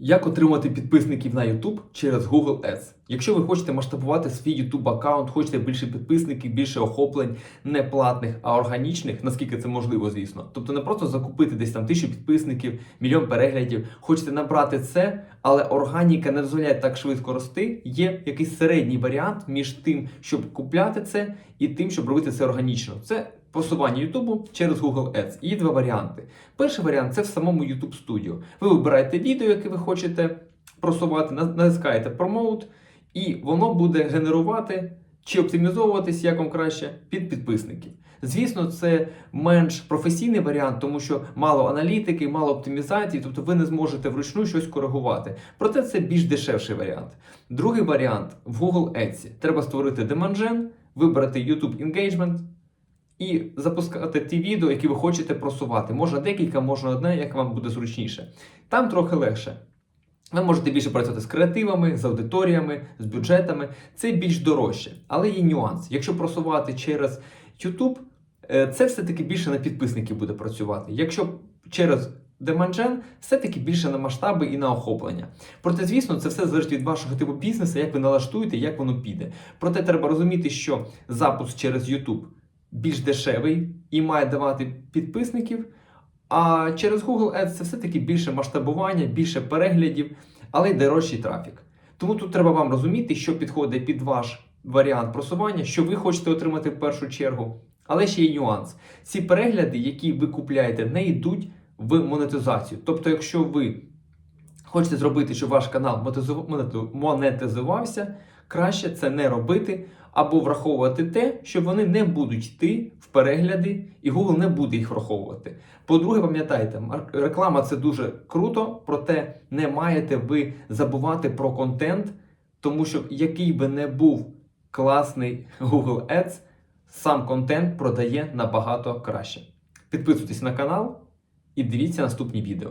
Як отримати підписників на YouTube через Google Ads? Якщо ви хочете масштабувати свій YouTube аккаунт, хочете більше підписників, більше охоплень, не платних, а органічних, наскільки це можливо, звісно. Тобто не просто закупити десь там тисячу підписників, мільйон переглядів, хочете набрати це, але органіка не дозволяє так швидко рости. Є якийсь середній варіант між тим, щоб купляти це, і тим, щоб робити це органічно. Це просування Ютубу через Google Ads. Є два варіанти. Перший варіант це в самому YouTube Studio. Ви вибираєте відео, яке ви хочете просувати, натискаєте Promote, і воно буде генерувати чи оптимізовуватись, як вам краще, під підписників. Звісно, це менш професійний варіант, тому що мало аналітики, мало оптимізації, тобто ви не зможете вручну щось коригувати. Проте це більш дешевший варіант. Другий варіант в Google Ads. Треба створити деманжен, вибрати YouTube Engagement, і запускати ті відео, які ви хочете просувати. Можна декілька, можна одне, як вам буде зручніше. Там трохи легше. Ви можете більше працювати з креативами, з аудиторіями, з бюджетами. Це більш дорожче. Але є нюанс. Якщо просувати через YouTube, е, це все-таки більше на підписників буде працювати. Якщо через Деманджен, все-таки більше на масштаби і на охоплення. Проте, звісно, це все залежить від вашого типу бізнесу, як ви налаштуєте, як воно піде. Проте треба розуміти, що запуск через YouTube більш дешевий і має давати підписників. А через Google Ads це все-таки більше масштабування, більше переглядів, але й дорожчий трафік. Тому тут треба вам розуміти, що підходить під ваш варіант просування, що ви хочете отримати в першу чергу. Але ще є нюанс. Ці перегляди, які ви купляєте, не йдуть в монетизацію. Тобто, якщо ви хочете зробити, щоб ваш канал монетизувався, краще це не робити або враховувати те, що вони не будуть йти в перегляди, і Google не буде їх враховувати. По-друге, пам'ятайте, реклама це дуже круто, проте не маєте ви забувати про контент, тому що який би не був класний Google Ads, сам контент продає набагато краще. Підписуйтесь на канал і дивіться наступні відео.